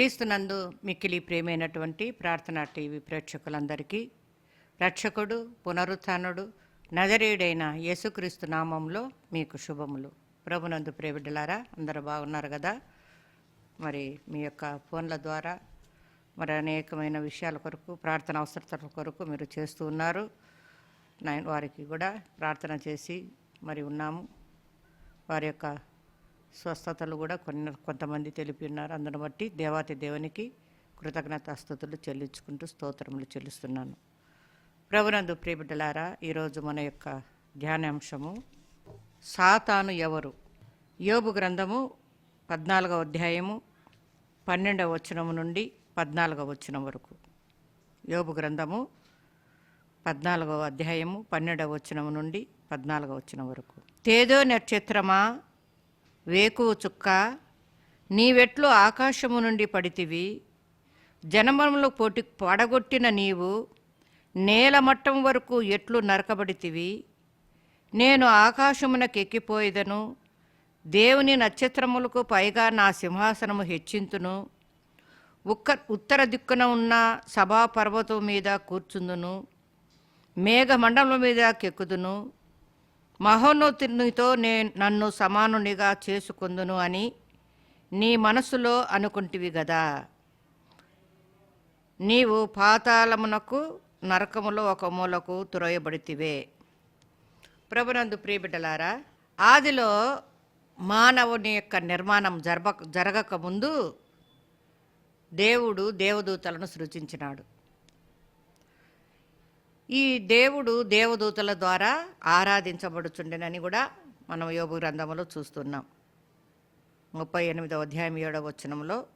క్రీస్తునందు మిక్కిలి ప్రేమైనటువంటి ప్రార్థనా టీవీ ప్రేక్షకులందరికీ రక్షకుడు పునరుత్నుడు నజరేయుడైన యేసుక్రీస్తు నామంలో మీకు శుభములు. ప్రభునందు ప్రేబిడ్డలారా అందరూ బాగున్నారు కదా? మరి మీ యొక్క ఫోన్ల ద్వారా మరి అనేకమైన విషయాల కొరకు ప్రార్థన అవసరతల కొరకు మీరు చేస్తూ ఉన్నారు. వారికి కూడా ప్రార్థన చేసి మరి ఉన్నాము. వారి యొక్క స్వస్థతలు కూడా కొన్ని కొంతమంది తెలిపి ఉన్నారు అందును బట్టి దేవాతి దేవునికి కృతజ్ఞతాస్థుతులు చెల్లించుకుంటూ స్తోత్రములు చెల్లిస్తున్నాను. ప్రభునందు ప్రియబిడ్డలారా ఈరోజు మన యొక్క ధ్యానాంశము సాతాను ఎవరు? యోబు గ్రంథము పద్నాలుగవ అధ్యాయము పన్నెండవ వచనము నుండి పద్నాలుగవ వచనం వరకు. యోబు గ్రంథము పద్నాలుగవ అధ్యాయము పన్నెండవ వచనము నుండి పద్నాలుగవ వచనం వరకు. తేదో నక్షత్రమా? వేకువ చుక్క నీవెట్లు ఆకాశము నుండి పడితివి. జనమములు పోటీ పడగొట్టిన నీవు నేల మట్టం వరకు ఎట్లు నరకబడితివి. నేను ఆకాశమునకు ఎక్కిపోయేదను దేవుని నక్షత్రములకు పైగా నా సింహాసనము హెచ్చింతును. ఉక్క ఉత్తర దిక్కున ఉన్న సభా పర్వతం మీద కూర్చుందును మేఘమండలం మీద కెక్కుదును. మహోన్నతునితో నే నన్ను సమానునిగా చేసుకుందును అని నీ మనసులో అనుకుంటివి గదా. నీవు పాతాళమునకు నరకములో ఒక మూలకు తురయబడితివే. ప్రభునందు ప్రియబిడ్డలారా ఆదిలో మానవుని యొక్క నిర్మాణం జరగ జరగక ముందు దేవుడు దేవదూతలను సృజించినాడు. ఈ దేవుడు దేవదూతల ద్వారా ఆరాధించబడుచుండెనని కూడా మనం యోగు గ్రంథంలో చూస్తున్నాం. ముప్పై ఎనిమిదవ అధ్యాయం ఏడవ వచనంలో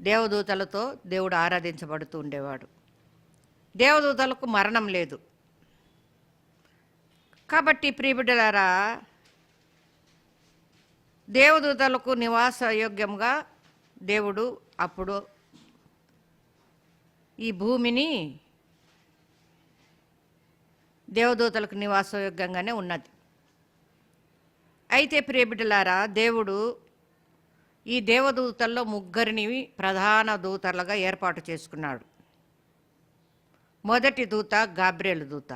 దేవదూతలతో దేవుడు ఆరాధించబడుతూ ఉండేవాడు. దేవదూతలకు మరణం లేదు. కాబట్టి ప్రియబిడ్డలారా దేవదూతలకు నివాస యోగ్యంగా దేవుడు అప్పుడు ఈ భూమిని దేవదూతలకు నివాసయోగ్యంగానే ఉన్నది. అయితే ప్రియబిడ్డలారా దేవుడు ఈ దేవదూతల్లో ముగ్గురిని ప్రధాన దూతలుగా ఏర్పాటు చేసుకున్నాడు. మొదటి దూత గాబ్రేలు దూత.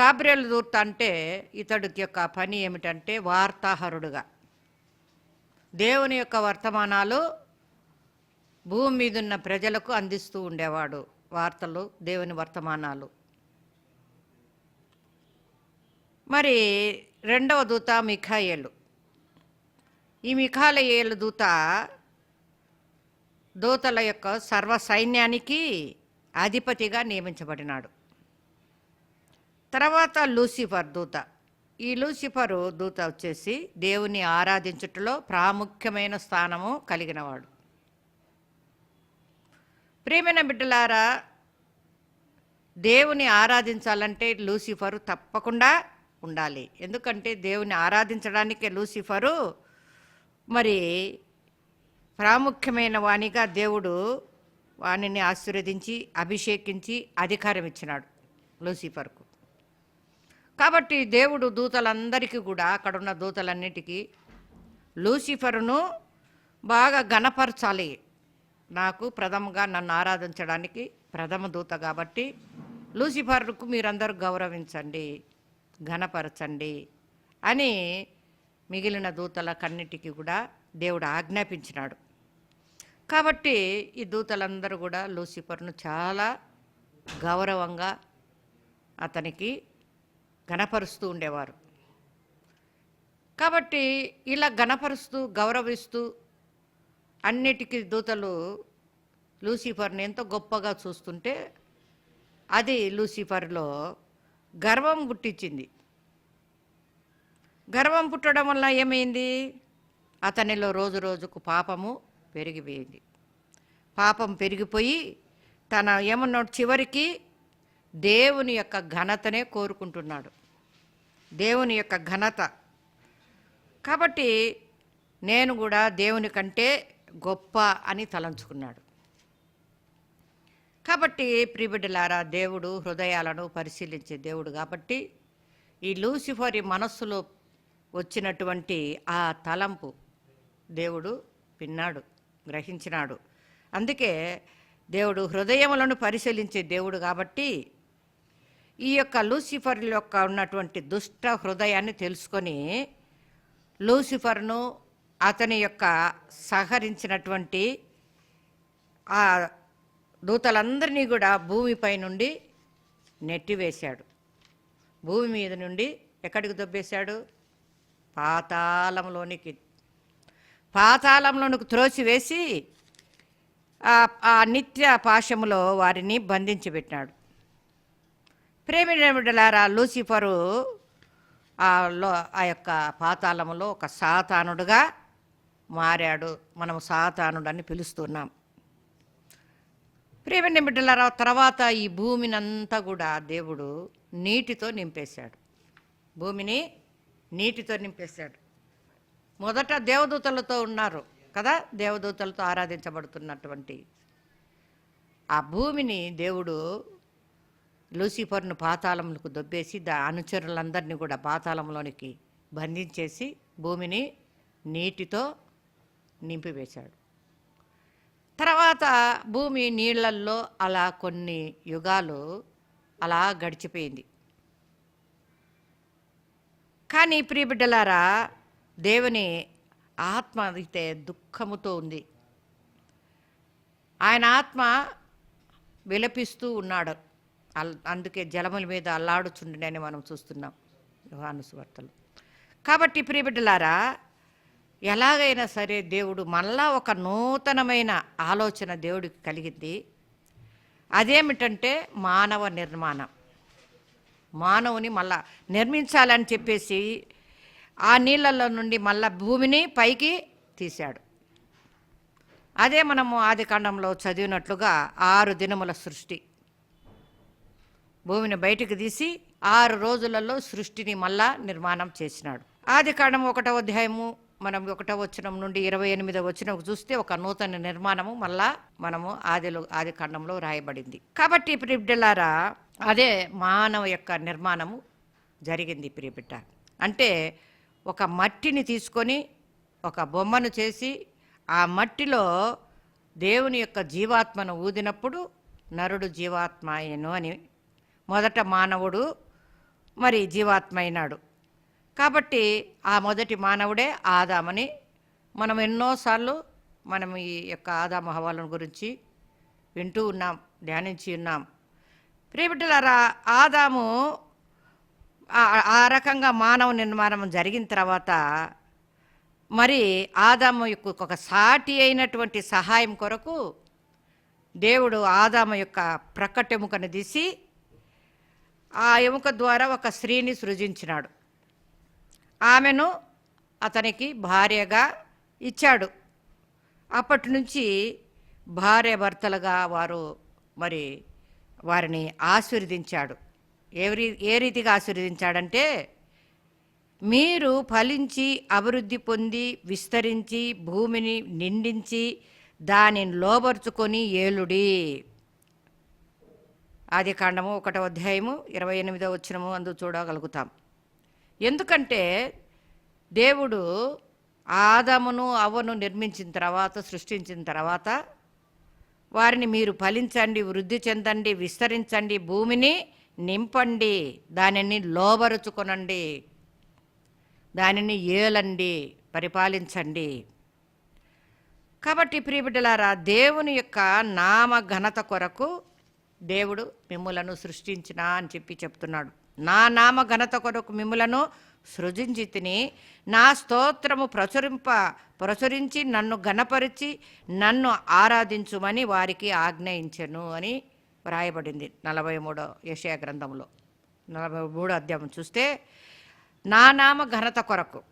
గాబ్రేలు దూత అంటే ఇతడికి యొక్క పని ఏమిటంటే వార్తాహరుడుగా. దేవుని యొక్క వర్తమానాలు భూమి మీద ఉన్న ప్రజలకు అందిస్తూ ఉండేవాడు. వార్తలు దేవుని వర్తమానాలు. మరి రెండవ దూత మిఖాయేలు. ఈ మిఖాలయేలు దూత దూతల యొక్క సర్వ సైన్యానికి అధిపతిగా నియమించబడినాడు. తర్వాత లూసిఫర్ దూత. ఈ లూసిఫరు దూత వచ్చేసి దేవుని ఆరాధించుటలో ప్రాముఖ్యమైన స్థానము కలిగినవాడు. ప్రేమైన బిడ్డలారా దేవుని ఆరాధించాలంటే లూసిఫరు తప్పకుండా ఉండాలి. ఎందుకంటే దేవుని ఆరాధించడానికే లూసిఫరు. మరి ప్రాముఖ్యమైన వానిగా దేవుడు వానిని ఆశీర్వదించి అభిషేకించి అధికారం ఇచ్చినాడు లూసిఫర్కు. కాబట్టి దేవుడు దూతలందరికీ కూడా అక్కడున్న దూతలన్నిటికీ లూసిఫర్ను బాగా గణపరచాలి నాకు ప్రథమగా నన్ను ఆరాధించడానికి ప్రథమ దూత కాబట్టి లూసిఫర్కు మీరందరూ గౌరవించండి. ఘనపరచండి అని మిగిలిన దూతల కన్నిటికి కూడా దేవుడు ఆజ్ఞాపించినాడు. కాబట్టి ఈ దూతలందరూ కూడా లూసిఫర్ను చాలా గౌరవంగా అతనికి గణపరుస్తూ ఉండేవారు. కాబట్టి ఇలా గణపరుస్తూ గౌరవిస్తూ అన్నిటికీ దూతలు లూసిఫర్ని ఎంతో గొప్పగా చూస్తుంటే అది లూసిఫర్లో గర్వం పుట్టించింది. గర్వం పుట్టడం వల్ల ఏమైంది? అతనిలో రోజు రోజుకు పాపము పెరిగిపోయింది. పాపం పెరిగిపోయి తన ఏమన్నాడు చివరికి దేవుని యొక్క ఘనతనే కోరుకుంటున్నాడు. దేవుని యొక్క ఘనత. కాబట్టి నేను కూడా దేవుని కంటే గొప్ప అని తలంచుకున్నాడు. కాబట్టి ప్రిబిడ్డలారా దేవుడు హృదయాలను పరిశీలించే దేవుడు కాబట్టి ఈ లూసిఫర్ మనస్సులో వచ్చినటువంటి ఆ తలంపు దేవుడు విన్నాడు గ్రహించినాడు. అందుకే దేవుడు హృదయములను పరిశీలించే దేవుడు కాబట్టి ఈ యొక్క లూసిఫర్ యొక్క ఉన్నటువంటి దుష్ట హృదయాన్ని తెలుసుకొని లూసిఫర్ను అతని యొక్క సహరించినటువంటి ఆ దూతలందరినీ కూడా భూమిపై నుండి నెట్టివేశాడు భూమి మీద నుండి ఎక్కడికి దొబ్బేశాడు? పాతాళంలోనికి. పాతాళంలోనికి త్రోసివేసి ఆ- ఆ నిత్య పాశములో వారిని బంధించి పెట్టినాడు ప్రేమిడలారా లూసిఫరు ఆ లో ఆ యొక్క పాతాళములో ఒక సాతానుడుగా మారాడు. మనము సాతానుడు అని పిలుస్తున్నాం. ప్రేమిణ బిడ్డలారా తర్వాత ఈ భూమినంతా కూడా దేవుడు నీటితో నింపేశాడు. భూమిని నీటితో నింపేశాడు. మొదట దేవదూతలతో ఉన్నారు కదా దేవదూతలతో ఆరాధించబడుతున్నటువంటి ఆ భూమిని దేవుడు లూసిఫర్ను పాతాళములకు దొబ్బేసి దా అనుచరులందరినీ కూడా పాతాళంలోనికి బంధించేసి భూమిని నీటితో నింపివేశాడు. తర్వాత భూమి నీళ్ళల్లో అలా కొన్ని యుగాలు అలా గడిచిపోయింది. కానీ ప్రియబిడ్డలారా దేవుని ఆత్మ అయితే దుఃఖముతో ఉంది. ఆయన ఆత్మ విలపిస్తూ ఉన్నాడు. అల్- అందుకే జలముల మీద అల్లాడుచుండని మనం చూస్తున్నాం. యోహాను సువార్తలు. కాబట్టి ప్రియబిడ్డలారా ఎలాగైనా సరే దేవుడు మళ్ళా ఒక నూతనమైన ఆలోచన దేవుడికి కలిగింది. అదేమిటంటే మానవ నిర్మాణం. మానవుని మళ్ళా నిర్మించాలని చెప్పేసి ఆ నీళ్ళల్లో నుండి మళ్ళా భూమిని పైకి తీశాడు. అదే మనము ఆది కాండంలో చదివినట్లుగా ఆరు దినముల సృష్టి. భూమిని బయటికి తీసి ఆరు రోజులలో సృష్టిని మళ్ళా నిర్మాణం చేసినాడు. ఆది కాండం ఒకటవ అధ్యాయము మనం ఒకటో వచనం నుండి ఇరవై ఎనిమిదో వచనం చూస్తే ఒక నూతన నిర్మాణము మళ్ళా మనము ఆదిలో ఆది ఖండంలో రాయబడింది. కాబట్టి ప్రిబిడ్డలారా అదే మానవ యొక్క నిర్మాణము జరిగింది ప్రియబిడ్డ. అంటే ఒక మట్టిని తీసుకొని ఒక బొమ్మను చేసి ఆ మట్టిలో దేవుని యొక్క జీవాత్మను ఊదినప్పుడు నరుడు జీవాత్మ అయ్యను అని. మొదట మానవుడు మరి జీవాత్మ అయినాడు. కాబట్టి ఆ మొదటి మానవుడే ఆదామని. మనం ఎన్నోసార్లు మనం ఈ యొక్క ఆదామ హవాలను గురించి వింటూ ఉన్నాం ధ్యానించి ఉన్నాం. ప్రియబిడ్డలారా ఆదాము ఆ- రకంగా మానవ నిర్మాణం జరిగిన తర్వాత మరి ఆదాము యొక్క ఒక సాటి అయినటువంటి సహాయం కొరకు దేవుడు ఆదాము యొక్క ప్రకటెముకను తీసి ఆ ఎముక ద్వారా ఒక స్త్రీని సృజించినాడు. ఆమెను అతనికి భార్యగా ఇచ్చాడు. అప్పటి నుంచి భార్య భర్తలుగా వారు మరి వారిని ఆశీర్వదించాడు. ఏ రీ- ఏ రీతిగా ఆశీర్వదించాడంటే మీరు ఫలించి అభివృద్ధి పొంది విస్తరించి భూమిని నిండించి దానిని లోబరుచుకొని ఏలుడి. ఆది కాండము ఒకటో అధ్యాయము ఇరవై ఎనిమిదో వచ్చినము అందు చూడగలుగుతాం. ఎందుకంటే దేవుడు ఆదమును అవ్వను నిర్మించిన తర్వాత సృష్టించిన తర్వాత వారిని మీరు ఫలించండి వృద్ధి చెందండి విస్తరించండి భూమిని నింపండి దానిని లోబరుచుకొనండి దానిని ఏలండి పరిపాలించండి. కాబట్టి ప్రియబిడ్డలారా దేవుని యొక్క నామ ఘనత కొరకు దేవుడు మిమ్ములను సృష్టించిన అని చెప్పి చెప్తున్నాడు. నా నామ ఘనత కొరకు మిమ్ములను సృజించి తిని నా స్తోత్రము ప్రచురింప ప్రచురించి నన్ను ఘనపరిచి నన్ను ఆరాధించుమని వారికి ఆజ్ఞయించను అని వ్రాయబడింది నలభై మూడో యశయ గ్రంథంలో నలభై మూడో అధ్యాయం చూస్తే నా నామ ఘనత కొరకు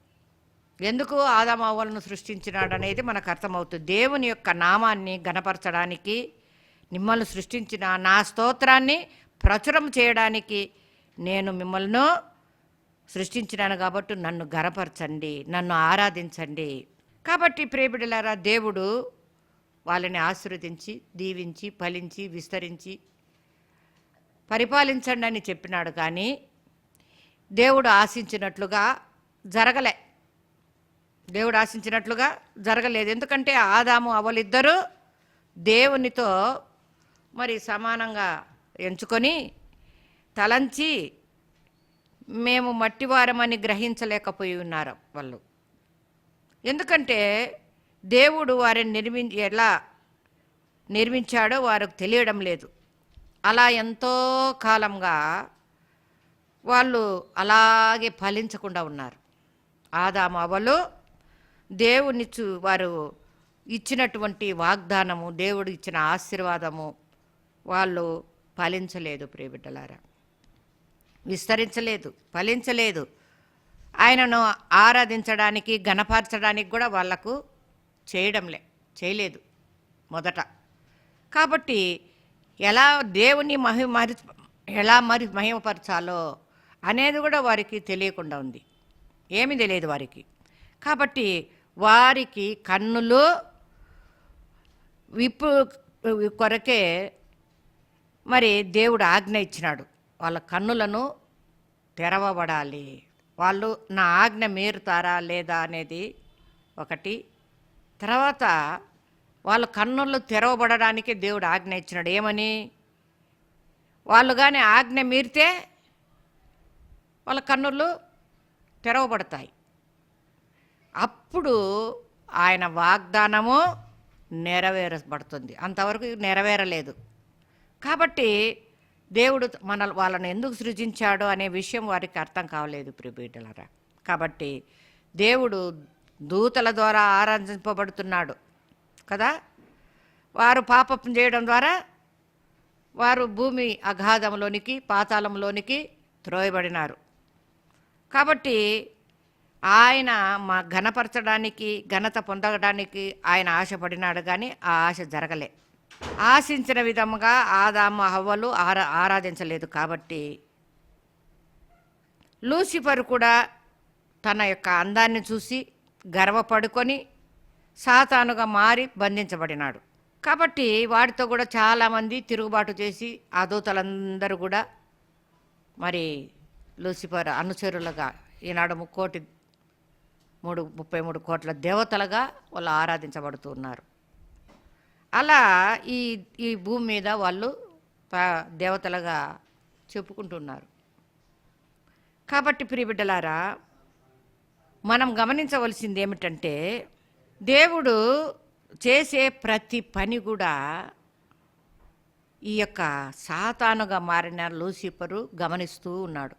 ఎందుకు ఆదామావులను సృష్టించినాడు అనేది మనకు అర్థమవుతుంది. దేవుని యొక్క నామాన్ని ఘనపరచడానికి మిమ్మల్ని సృష్టించిన నా స్తోత్రాన్ని ప్రచురం చేయడానికి నేను మిమ్మల్ని సృష్టించినాను కాబట్టి నన్ను గరపరచండి నన్ను ఆరాధించండి. కాబట్టి ప్రేమిడలారా దేవుడు వాళ్ళని ఆశీర్వదించి దీవించి ఫలించి విస్తరించి పరిపాలించండి అని చెప్పినాడు కానీ దేవుడు ఆశించినట్లుగా జరగలే. దేవుడు ఆశించినట్లుగా జరగలేదు. ఎందుకంటే ఆదాము అవలిద్దరూ దేవునితో మరి సమానంగా ఎంచుకొని తలంచి మేము మట్టివారమని గ్రహించలేకపోయి ఉన్నారు వాళ్ళు. ఎందుకంటే దేవుడు వారిని నిర్మి ఎలా నిర్మించాడో వారికి తెలియడం లేదు. అలా ఎంతో కాలంగా వాళ్ళు అలాగే ఫలించకుండా ఉన్నారు. ఆదామవలు దేవునిచ్చు వారు ఇచ్చినటువంటి వాగ్దానము దేవుడు ఇచ్చిన ఆశీర్వాదము వాళ్ళు ఫలించలేదు ప్రియబిడ్డలారా విస్తరించలేదు ఫలించలేదు. ఆయనను ఆరాధించడానికి గణపరచడానికి కూడా వాళ్ళకు చేయడంలే చేయలేదు మొదట. కాబట్టి ఎలా దేవుని మహి మరి ఎలా మరి మహిమపరచాలో అనేది కూడా వారికి తెలియకుండా ఉంది. ఏమీ తెలియదు వారికి. కాబట్టి వారికి కన్నులు విప్పు కొరకే మరి దేవుడు ఆజ్ఞ ఇచ్చినాడు. వాళ్ళ కన్నులను తెరవబడాలి. వాళ్ళు నా ఆజ్ఞ మీరుతారా లేదా అనేది ఒకటి. తర్వాత వాళ్ళ కన్నులు తెరవబడడానికి దేవుడు ఆజ్ఞ ఇచ్చినాడు. ఏమని? వాళ్ళు కానీ ఆజ్ఞ మీరితే వాళ్ళ కన్నులు తెరవబడతాయి. అప్పుడు ఆయన వాగ్దానము నెరవేరబడుతుంది. అంతవరకు నెరవేరలేదు. కాబట్టి దేవుడు మన వాళ్ళని ఎందుకు సృజించాడో అనే విషయం వారికి అర్థం కావలేదు ప్రిబిడ్డలరా కాబట్టి దేవుడు దూతల ద్వారా ఆరాధింపబడుతున్నాడు కదా. వారు పాపం చేయడం ద్వారా వారు భూమి అగాధంలోనికి పాతాళంలోనికి త్రోయబడినారు. కాబట్టి ఆయన మా ఘనపరచడానికి ఘనత పొందడానికి ఆయన ఆశపడినాడు కానీ ఆ ఆశ జరగలే. ఆశించిన విధముగా ఆదాము హవ్వలు ఆరా ఆరాధించలేదు కాబట్టి లూసిఫర్ కూడా తన యొక్క అందాన్ని చూసి గర్వపడుకొని సాతానుగా మారి బంధించబడినాడు. కాబట్టి వాడితో కూడా చాలామంది తిరుగుబాటు చేసి ఆ దూతలందరూ కూడా మరి లూసిఫర్ అనుచరులుగా ఈనాడు ముక్కోటి మూడు ముప్పై మూడు కోట్ల దేవతలుగా వాళ్ళు ఆరాధించబడుతున్నారు. అలా ఈ ఈ భూమి మీద వాళ్ళు దేవతలుగా చెప్పుకుంటున్నారు. కాబట్టి ప్రియబిడ్డలారా మనం గమనించవలసింది ఏమిటంటే దేవుడు చేసే ప్రతి పని కూడా ఈ యొక్క సాతానుగా మారిన లూసిఫరు గమనిస్తూ ఉన్నాడు.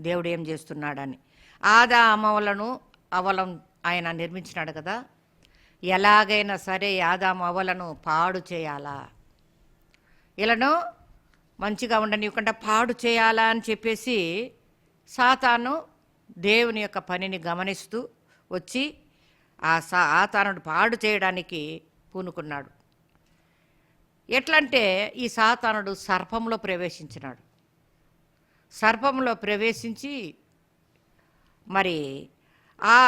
దేవుడు ఏం చేస్తున్నాడని. ఆదా అమవలను అవలం ఆయన నిర్మించినాడు కదా. ఎలాగైనా సరే యాదామవ్వలను అవలను పాడు చేయాలా? ఇలాను మంచిగా ఉండనివ్వకుండా పాడు చేయాలా అని చెప్పేసి సాతాను దేవుని యొక్క పనిని గమనిస్తూ వచ్చి ఆ సాతానుడు పాడు చేయడానికి పూనుకున్నాడు. ఎట్లంటే ఈ సాతానుడు సర్పంలో ప్రవేశించినాడు. సర్పంలో ప్రవేశించి మరి ఆ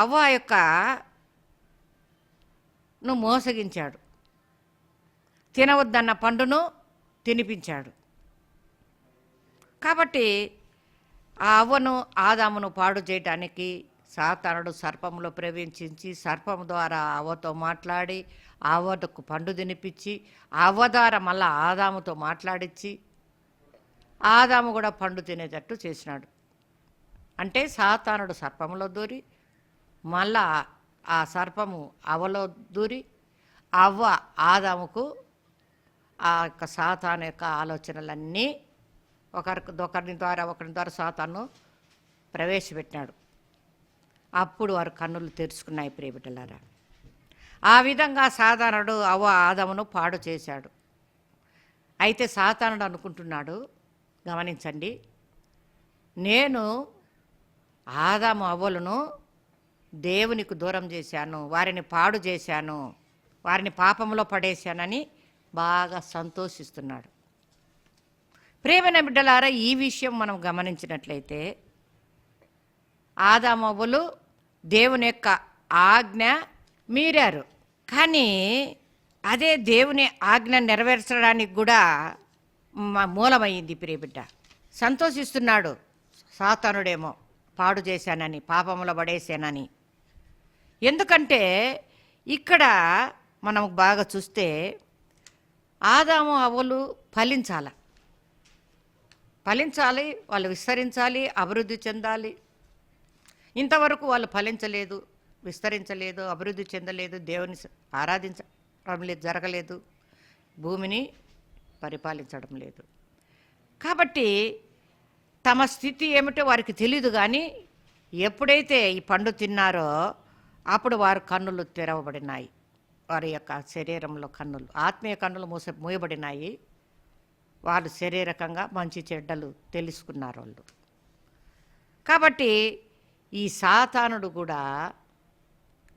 అవ్వ యొక్క ను మోసగించాడు. తినవద్దన్న పండును తినిపించాడు. కాబట్టి ఆ అవ్వను ఆదామును పాడు చేయటానికి సాతానుడు సర్పంలో ప్రవేశించి సర్పం ద్వారా అవ్వతో మాట్లాడి అవ్వకు పండు తినిపించి అవ్వ ద్వారా మళ్ళా ఆదాముతో మాట్లాడించి ఆదాము కూడా పండు తినేటట్టు చేసినాడు. అంటే సాతానుడు సర్పంలో దూరి మళ్ళా ఆ సర్పము అవలో దూరి అవ్వ ఆదాముకు ఆ యొక్క సాతాను యొక్క ఆలోచనలన్నీ ఒకరికి ఒకరిని ద్వారా ఒకరి ద్వారా సాతాను ప్రవేశపెట్టినాడు. అప్పుడు వారు కన్నులు తెరుచుకున్నాయి ప్రియబిడ్డలారా ఆ విధంగా సాధారణుడు అవ్వ ఆదమును పాడు చేశాడు. అయితే సాతానుడు అనుకుంటున్నాడు గమనించండి నేను ఆదాము అవ్వలను దేవునికి దూరం చేశాను వారిని పాడు చేశాను వారిని పాపంలో పడేశానని బాగా సంతోషిస్తున్నాడు. ప్రేమైన బిడ్డలారా ఈ విషయం మనం గమనించినట్లయితే ఆదామవ్వలు దేవుని యొక్క ఆజ్ఞ మీరారు. కానీ అదే దేవుని ఆజ్ఞ నెరవేర్చడానికి కూడా మూలమైంది ప్రియబిడ్డ సంతోషిస్తున్నాడు. సాతానుడేమో పాడు చేశానని పాపములో పడేశానని. ఎందుకంటే ఇక్కడ మనం బాగా చూస్తే ఆదాము అవలు ఫలించాల. ఫలించాలి వాళ్ళు విస్తరించాలి అభివృద్ధి చెందాలి. ఇంతవరకు వాళ్ళు ఫలించలేదు విస్తరించలేదు అభివృద్ధి చెందలేదు దేవుని ఆరాధించడం లేదు జరగలేదు భూమిని పరిపాలించడం లేదు. కాబట్టి తమ స్థితి ఏమిటో వారికి తెలియదు కానీ ఎప్పుడైతే ఈ పండు తిన్నారో అప్పుడు వారు కన్నులు తెరవబడినాయి. వారి యొక్క శరీరంలో కన్నులు ఆత్మీయ కన్నులు మూస మూయబడినాయి. వాళ్ళు శారీరకంగా మంచి చెడ్డలు తెలుసుకున్నారు వాళ్ళు. కాబట్టి ఈ సాతానుడు కూడా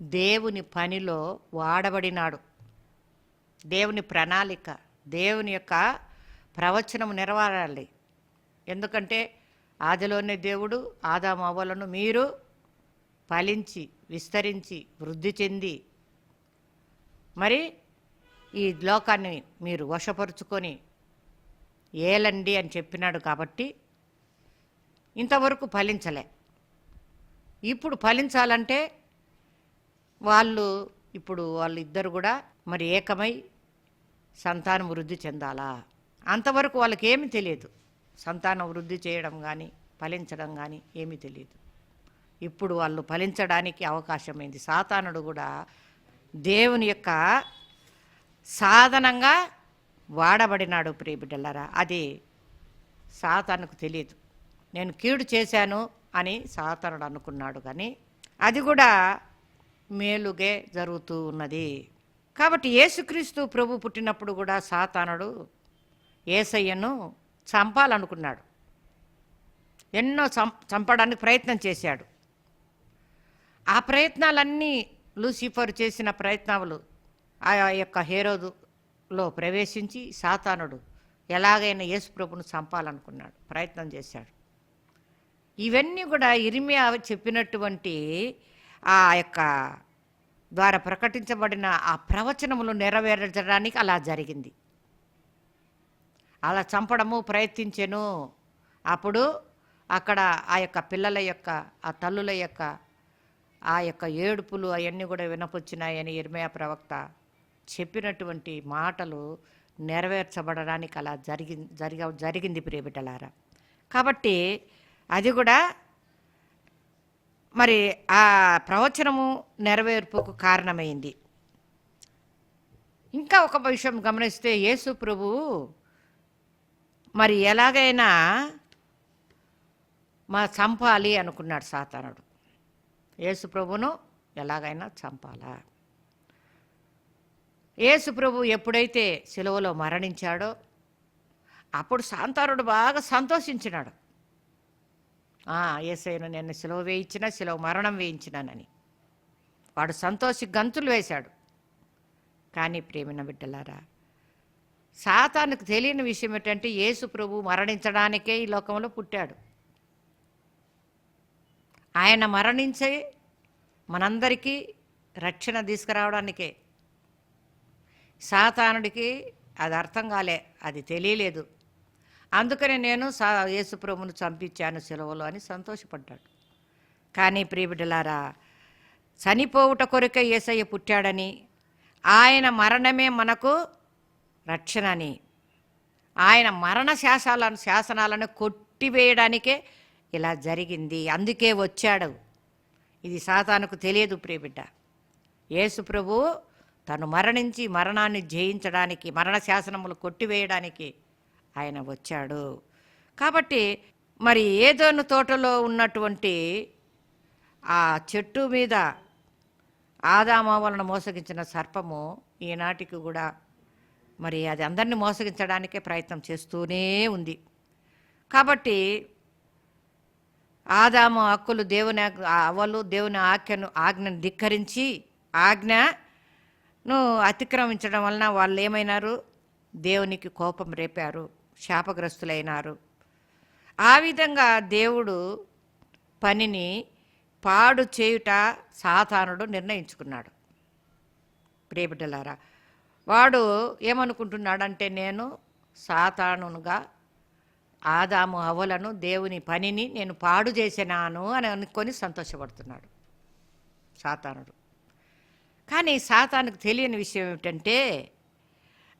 దేవుని పనిలో వాడబడినాడు. దేవుని ప్రణాళిక దేవుని యొక్క ప్రవచనం నెరవేరాలి. ఎందుకంటే ఆదిలోనే దేవుడు ఆదామవ్వలను మీరు ఫలించి విస్తరించి వృద్ధి చెంది మరి ఈ లోకాన్ని మీరు వశపరుచుకొని ఏలండి అని చెప్పినాడు కాబట్టి ఇంతవరకు ఫలించలే. ఇప్పుడు ఫలించాలంటే వాళ్ళు ఇప్పుడు వాళ్ళు ఇద్దరు కూడా మరి ఏకమై సంతానం వృద్ధి చెందాలా? అంతవరకు వాళ్ళకి తెలియదు. సంతానం వృద్ధి చేయడం కానీ ఫలించడం కానీ ఏమీ తెలియదు. ఇప్పుడు వాళ్ళు ఫలించడానికి అవకాశమైంది. సాతానుడు కూడా దేవుని యొక్క సాధనంగా వాడబడినాడు ప్రియబిడ్డలారా అది సాతానుకు తెలియదు. నేను కీడు చేశాను అని సాతానుడు అనుకున్నాడు కానీ అది కూడా మేలుగే జరుగుతూ ఉన్నది. కాబట్టి యేసుక్రీస్తు ప్రభు పుట్టినప్పుడు కూడా సాతానుడు ఏసయ్యను చంపాలనుకున్నాడు. ఎన్నో చం చంపడానికి ప్రయత్నం చేశాడు. ఆ ప్రయత్నాలన్నీ లూసిఫర్ చేసిన ప్రయత్నాలు ఆ యొక్క హేరోదులో ప్రవేశించి సాతానుడు ఎలాగైనా యేసుప్రభును చంపాలనుకున్నాడు ప్రయత్నం చేశాడు. ఇవన్నీ కూడా ఇరిమియా చెప్పినటువంటి ఆ యొక్క ద్వారా ప్రకటించబడిన ఆ ప్రవచనములు నెరవేర్చడానికి అలా జరిగింది. అలా చంపడము ప్రయత్నించెను అప్పుడు అక్కడ ఆ యొక్క పిల్లల యొక్క ఆ తల్లుల యొక్క ఆ యొక్క ఏడుపులు అవన్నీ కూడా వినపొచ్చినాయని ఇర్మయా ప్రవక్త చెప్పినటువంటి మాటలు నెరవేర్చబడడానికి అలా జరిగి జరిగ జరిగింది ప్రియబిడ్డలారా. కాబట్టి అది కూడా మరి ఆ ప్రవచనము నెరవేర్పుకు కారణమైంది. ఇంకా ఒక విషయం గమనిస్తే యేసు ప్రభువు మరి ఎలాగైనా మా చంపాలి అనుకున్నాడు సాతానుడు. యేసుప్రభును ఎలాగైనా చంపాలా? యేసుప్రభు ఎప్పుడైతే సిలువలో మరణించాడో అప్పుడు శాంతారుడు బాగా సంతోషించినాడు. ఏసైను యేసయ్యను నేను సిలువ వేయించిన సిలువ మరణం వేయించినానని. వాడు సంతోషి గంతులు వేశాడు. కానీ ప్రేమిన బిడ్డలారా సాతానికి తెలియని విషయం ఏంటంటే యేసు ప్రభు మరణించడానికే ఈ లోకంలో పుట్టాడు. ఆయన మరణించే మనందరికీ రక్షణ తీసుకురావడానికే. సాతానుడికి అది అర్థం కాలే అది తెలియలేదు. అందుకని నేను సా యేసుప్రభును చంపించాను సెలవులో అని సంతోషపడ్డాడు. కానీ ప్రియబిడ్డలారా చనిపోవుట కొరకే యేసయ్య పుట్టాడని ఆయన మరణమే మనకు రక్షణ అని ఆయన మరణ శాసాలను శాసనాలను కొట్టివేయడానికే ఇలా జరిగింది అందుకే వచ్చాడు. ఇది సాతానుకు తెలియదు ప్రియబిడ్డ. యేసు ప్రభు తను మరణించి మరణాన్ని జయించడానికి మరణ శాసనములు కొట్టివేయడానికి ఆయన వచ్చాడు. కాబట్టి మరి ఏదోను తోటలో ఉన్నటువంటి ఆ చెట్టు మీద ఆదామ వలన మోసగించిన సర్పము ఈనాటికి కూడా మరి అది అందరిని మోసగించడానికే ప్రయత్నం చేస్తూనే ఉంది. కాబట్టి ఆదాము హక్కులు దేవుని అవలు దేవుని ఆజ్ఞను ఆజ్ఞను ధిక్కరించి ఆజ్ఞను అతిక్రమించడం వలన వాళ్ళు ఏమైనారు? దేవునికి కోపం రేపారు. శాపగ్రస్తులైనారు. ఆ విధంగా దేవుడు పనిని పాడు చేయుట సాతానుడు నిర్ణయించుకున్నాడు. ప్రియబిడ్డలారా వాడు ఏమనుకుంటున్నాడంటే నేను సాతానునుగా ఆదాము అవలను దేవుని పనిని నేను పాడు చేసినాను అని అనుకొని సంతోషపడుతున్నాడు సాతానుడు. కానీ సాతానుకు తెలియని విషయం ఏమిటంటే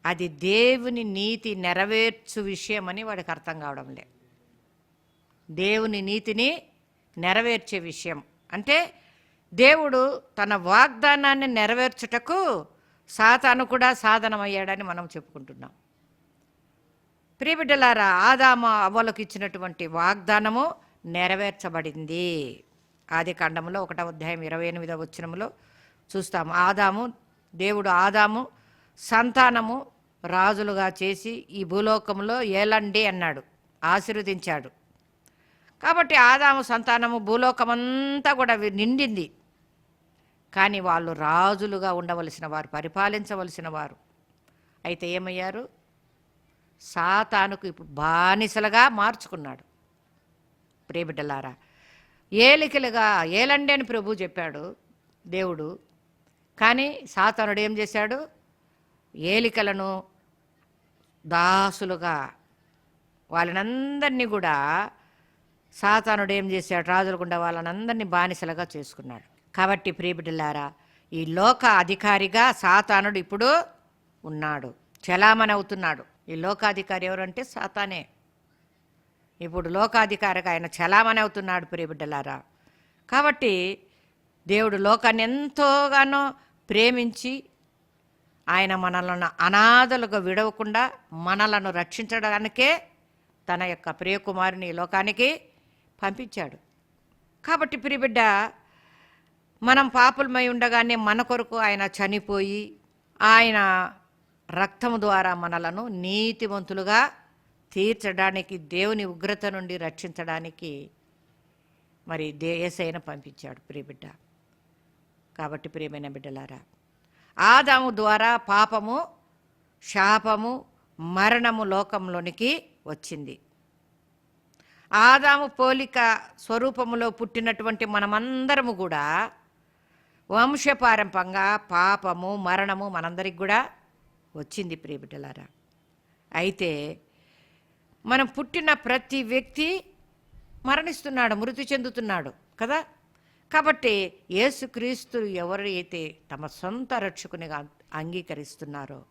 అది దేవుని నీతి నెరవేర్చు విషయమని వాడికి అర్థం కావడం లే. దేవుని నీతిని నెరవేర్చే విషయం. అంటే దేవుడు తన వాగ్దానాన్ని నెరవేర్చుటకు సాతాను కూడా సాధనమయ్యాడని మనం చెప్పుకుంటున్నాం. ప్రియబిడ్డలారా ఆదాము అవ్వలకు ఇచ్చినటువంటి వాగ్దానము నెరవేర్చబడింది. ఆది కాండంలో ఒకటో అధ్యాయం ఇరవై ఎనిమిదవ వచ్చినములో చూస్తాము. ఆదాము దేవుడు ఆదాము సంతానము రాజులుగా చేసి ఈ భూలోకంలో ఏలండి అన్నాడు ఆశీర్వదించాడు. కాబట్టి ఆదాము సంతానము భూలోకమంతా కూడా నిండింది. కానీ వాళ్ళు రాజులుగా ఉండవలసిన వారు పరిపాలించవలసిన వారు. అయితే ఏమయ్యారు? సాతానుకు ఇప్పుడు బానిసలుగా మార్చుకున్నాడు. ప్రియబిడ్డలారా ఏలికలుగా ఏలండి అని ప్రభు చెప్పాడు దేవుడు. కానీ సాతానుడు ఏం చేశాడు? ఏలికలను దాసులుగా వాళ్ళనందరినీ కూడా సాతానుడు ఏం చేశాడు? రాజులకుండా వాళ్ళనందరినీ బానిసలుగా చేసుకున్నాడు. కాబట్టి ప్రియబిడ్డలారా ఈ లోక అధికారిగా సాతానుడు ఇప్పుడు ఉన్నాడు. చలామణి అవుతున్నాడు. ఈ లోకాధికారి ఎవరంటే సాతానే. ఇప్పుడు లోకాధికారికి ఆయన చలామణి అవుతున్నాడు ప్రియబిడ్డలారా కాబట్టి దేవుడు లోకాన్ని ఎంతోగానో ప్రేమించి ఆయన మనలను అనాథలుగా విడవకుండా మనలను రక్షించడానికే తన యొక్క ప్రియకుమారుని ఈ లోకానికి పంపించాడు. కాబట్టి ప్రియబిడ్డ మనం పాపులమై ఉండగానే మన కొరకు ఆయన చనిపోయి ఆయన రక్తము ద్వారా మనలను నీతివంతులుగా తీర్చడానికి దేవుని ఉగ్రత నుండి రక్షించడానికి మరి దేశైన పంపించాడు ప్రియబిడ్డ. కాబట్టి ప్రియమైన బిడ్డలారా ఆదాము ద్వారా పాపము శాపము మరణము లోకంలోనికి వచ్చింది. ఆదాము పోలిక స్వరూపములో పుట్టినటువంటి మనమందరము కూడా వంశపారంపంగా పాపము మరణము మనందరికి కూడా వచ్చింది ప్రియబిడ్డలారా. అయితే మనం పుట్టిన ప్రతి వ్యక్తి మరణిస్తున్నాడు మృతి చెందుతున్నాడు కదా? కాబట్టి యేసుక్రీస్తు ఎవరైతే తమ సొంత రక్షకునిగా అంగీకరిస్తున్నారో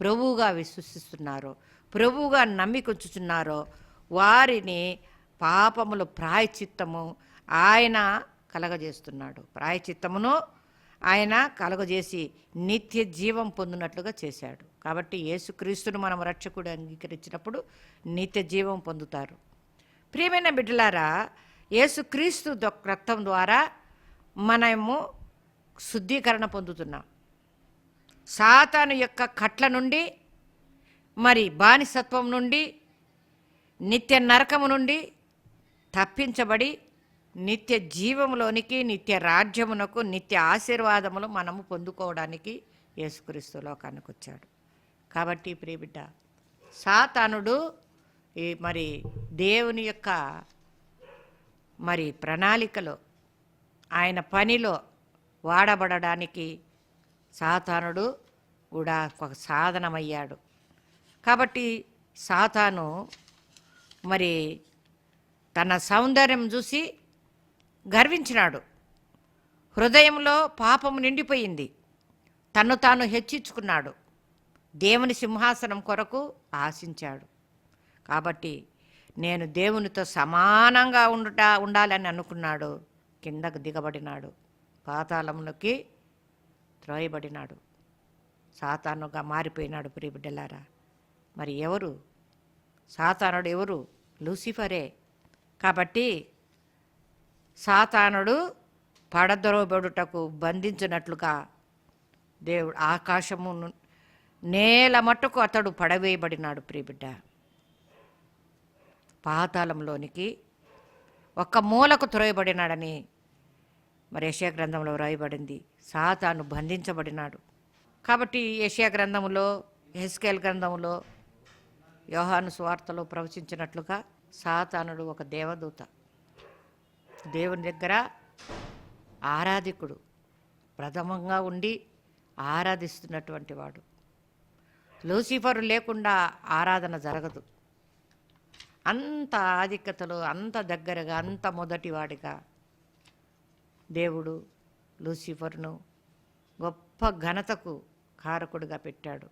ప్రభువుగా విశ్వసిస్తున్నారో ప్రభువుగా నమ్మికొచ్చుచున్నారో వారిని పాపములు ప్రాయచిత్తము ఆయన కలగజేస్తున్నాడు. ప్రాయచిత్తమును ఆయన కలగజేసి నిత్య జీవం పొందినట్లుగా చేశాడు. కాబట్టి యేసుక్రీస్తును మనం రక్షకుడు అంగీకరించినప్పుడు నిత్య జీవం పొందుతారు. ప్రియమైన బిడ్డలారా యేసుక్రీస్తు దొ- రక్తం ద్వారా మనము శుద్ధీకరణ పొందుతున్నాం. సాతాను యొక్క కట్ల నుండి మరి బానిసత్వం నుండి నిత్య నరకము నుండి తప్పించబడి నిత్య జీవములోనికి నిత్య రాజ్యమునకు నిత్య ఆశీర్వాదములు మనము పొందుకోవడానికి యేసుక్రీస్తు లోకానికి వచ్చాడు. కాబట్టి ప్రియబిడ్డ సాతానుడు ఈ మరి దేవుని యొక్క మరి ప్రణాళికలో ఆయన పనిలో వాడబడడానికి సాతానుడు కూడా ఒక సాధనమయ్యాడు. కాబట్టి సాతాను మరి తన సౌందర్యం చూసి గర్వించినాడు. హృదయంలో పాపము నిండిపోయింది. తన్ను తాను హెచ్చించుకున్నాడు. దేవుని సింహాసనం కొరకు ఆశించాడు. కాబట్టి నేను దేవునితో సమానంగా ఉండుట ఉండాలని అనుకున్నాడు. కిందకు దిగబడినాడు. పాతాళములకి త్రోయబడినాడు. సాతానుగా మారిపోయినాడు ప్రియబిడ్డలారా. మరి ఎవరు? సాతానుడు ఎవరు? లూసిఫరే. కాబట్టి సాతానుడు పడద్రోబడుటకు బంధించినట్లుగా దేవుడు ఆకాశము నేల మట్టుకు అతడు పడవేయబడినాడు ప్రియబిడ్డ. పాతాళంలోనికి ఒక్క మూలకు త్రోయబడినాడని మరి యెషయా గ్రంథంలో వ్రాయబడింది. సాతాను బంధించబడినాడు. కాబట్టి యెషయా గ్రంథంలో హెస్కేల్ గ్రంథంలో యోహాను స్వార్తలో ప్రవచించినట్లుగా సాతానుడు ఒక దేవదూత. దేవుని దగ్గర ఆరాధికుడు ప్రథమంగా ఉండి ఆరాధిస్తున్నటువంటి వాడు. లూసిఫరు లేకుండా ఆరాధన జరగదు. అంత ఆధిక్యతలో అంత దగ్గరగా అంత మొదటివాడిగా దేవుడు లూసిఫర్ను గొప్ప ఘనతకు కారకుడిగా పెట్టాడు.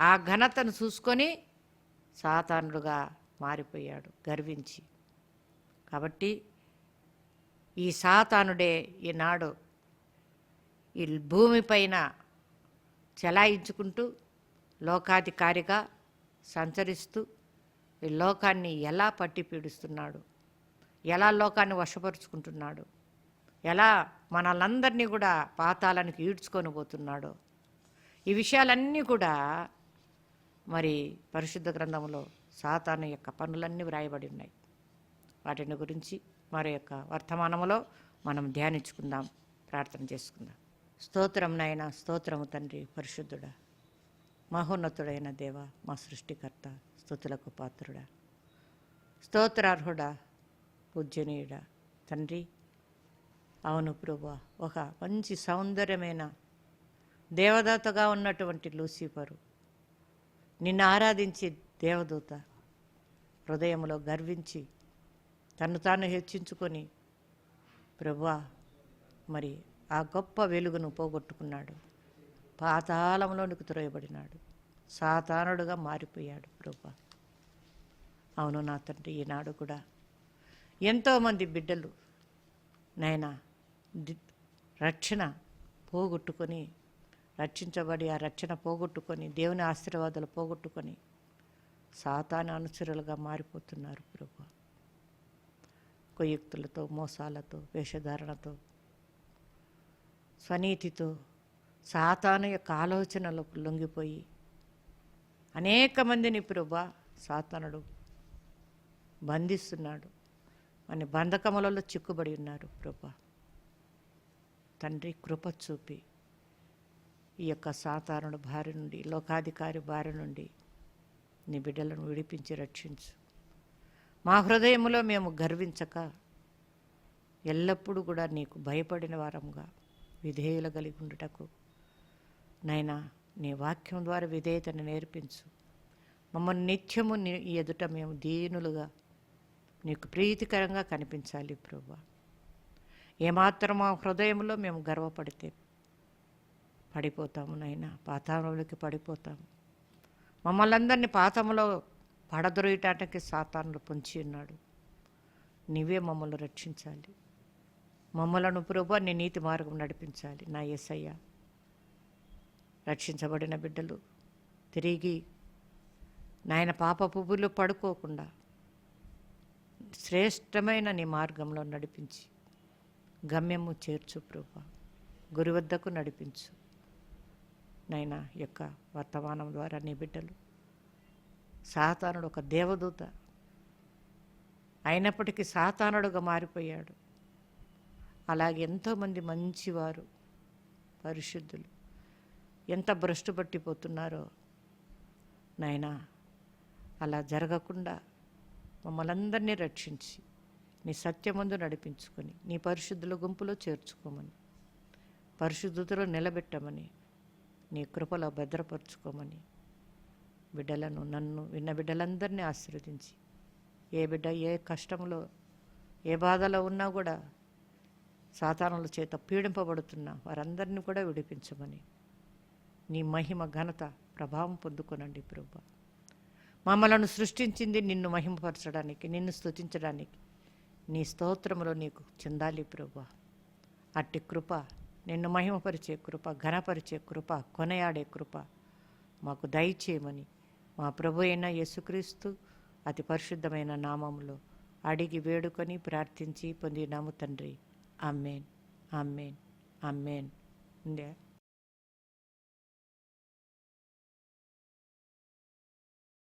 ఆ ఘనతను చూసుకొని సాతానుడుగా మారిపోయాడు గర్వించి. కాబట్టి ఈ సాతానుడే ఈనాడు ఈ భూమిపైన చలాయించుకుంటూ లోకాధికారిగా సంచరిస్తూ ఈ లోకాన్ని ఎలా పట్టి పీడిస్తున్నాడు? ఎలా లోకాన్ని వశపరుచుకుంటున్నాడు? ఎలా మనలందరినీ కూడా పాతాలనికి ఈడ్చుకొని పోతున్నాడో? ఈ విషయాలన్నీ కూడా మరి పరిశుద్ధ గ్రంథంలో సాతాను యొక్క పనులన్నీ వ్రాయబడి ఉన్నాయి. వాటిని గురించి మరి యొక్క వర్తమానములో మనం ధ్యానించుకుందాం ప్రార్థన చేసుకుందాం. స్తోత్రం నాయన స్తోత్రము తండ్రి పరిశుద్ధుడా మహోన్నతుడైన దేవ మా సృష్టికర్త స్తుతులకు పాత్రుడా. స్తోత్రార్హుడా పూజ్యనీయుడా తండ్రి అవును ప్రభు ఒక మంచి సౌందర్యమైన దేవదూతగా ఉన్నటువంటి లూసిఫరు నిన్ను ఆరాధించి దేవదూత హృదయంలో గర్వించి తను తాను హెచ్చించుకొని ప్రభా మరి ఆ గొప్ప వెలుగును పోగొట్టుకున్నాడు. పాతాళంలోనికి త్రోయబడినాడు. సాతానుడుగా మారిపోయాడు ప్రభా. అవును నా తండ్రి ఈనాడు కూడా ఎంతోమంది బిడ్డలు నాయన రక్షణ పోగొట్టుకొని రక్షించబడి ఆ రక్షణ పోగొట్టుకొని దేవుని ఆశీర్వాదాలు పోగొట్టుకొని సాతాన అనుచరులుగా మారిపోతున్నారు ప్రభు. కుయుక్తులతో మోసాలతో వేషధారణతో స్వనీతితో సాతాను యొక్క ఆలోచనలకు లొంగిపోయి అనేక మందిని ప్రభా సాతానుడు బంధిస్తున్నాడు. అని బంధకములలో చిక్కుబడి ఉన్నారు ప్రభా. తండ్రి కృప చూపి ఈ యొక్క సాతానుడు భార్య నుండి లోకాధికారి భార్య నుండి నీ బిడ్డలను విడిపించి రక్షించు. మా హృదయములో మేము గర్వించక ఎల్లప్పుడూ కూడా నీకు భయపడిన వారముగా విధేయులు కలిగి ఉండుటకు. నైనా నీ వాక్యం ద్వారా విధేయతను నేర్పించు. మమ్మల్ని నిత్యము నీ ఎదుట మేము దీనులుగా నీకు ప్రీతికరంగా కనిపించాలి ప్రభు ఏమాత్రం మా హృదయంలో మేము గర్వపడితే పడిపోతాము నైనా పాతంలోకి పడిపోతాము. మమ్మల్ని అందరినీ పాతంలో పడద్రోయటానికి సాతానులు పొంచి ఉన్నాడు. నీవే మమ్మల్ని రక్షించాలి. మమ్మలను ప్రభు నీ నీతి మార్గం నడిపించాలి. నా యేసయ్య రక్షించబడిన బిడ్డలు తిరిగి నాయన పాప పువ్వులు పడుకోకుండా శ్రేష్టమైన నీ మార్గంలో నడిపించి గమ్యము చేర్చు ప్రభు గురి వద్దకు నడిపించు. నైనా యొక్క వర్తమానం ద్వారా నీ బిడ్డలు సాతానుడు ఒక దేవదూత. అయినప్పటికీ సాతానుడుగా మారిపోయాడు. అలాగే ఎంతోమంది మంచివారు పరిశుద్ధులు ఎంత భ్రష్టు పట్టిపోతున్నారో నాయనా అలా జరగకుండా మమ్మల్ని అందరినీ రక్షించి నీ సత్యమందు నడిపించుకొని నీ పరిశుద్ధుల గుంపులో చేర్చుకోమని పరిశుద్ధతలో నిలబెట్టమని నీ కృపలో భద్రపరుచుకోమని బిడ్డలను నన్ను విన్న బిడ్డలందరినీ ఆశీర్వదించి. ఏ బిడ్డ ఏ కష్టంలో ఏ బాధలో ఉన్నా కూడా సాతానుల చేత పీడింపబడుతున్న వారందరినీ కూడా విడిపించమని. నీ మహిమ ఘనత ప్రభావం పొందుకొనండి ప్రభు. మమ్మలను సృష్టించింది నిన్ను మహిమపరచడానికి నిన్ను స్తుతించడానికి నీ స్తోత్రములో నీకు చెందాలి ప్రభు. అట్టి కృప నిన్ను మహిమపరిచే కృప ఘనపరిచే కృప కొనయాడే కృప మాకు దయచేయమని మా ప్రభు అయిన యేసుక్రీస్తు అతి పరిశుద్ధమైన నామములో అడిగి వేడుకొని ప్రార్థించి పొందినాము తండ్రి. అమ్మేన్ అమ్మేన్ అమ్మేన్ ఉందే?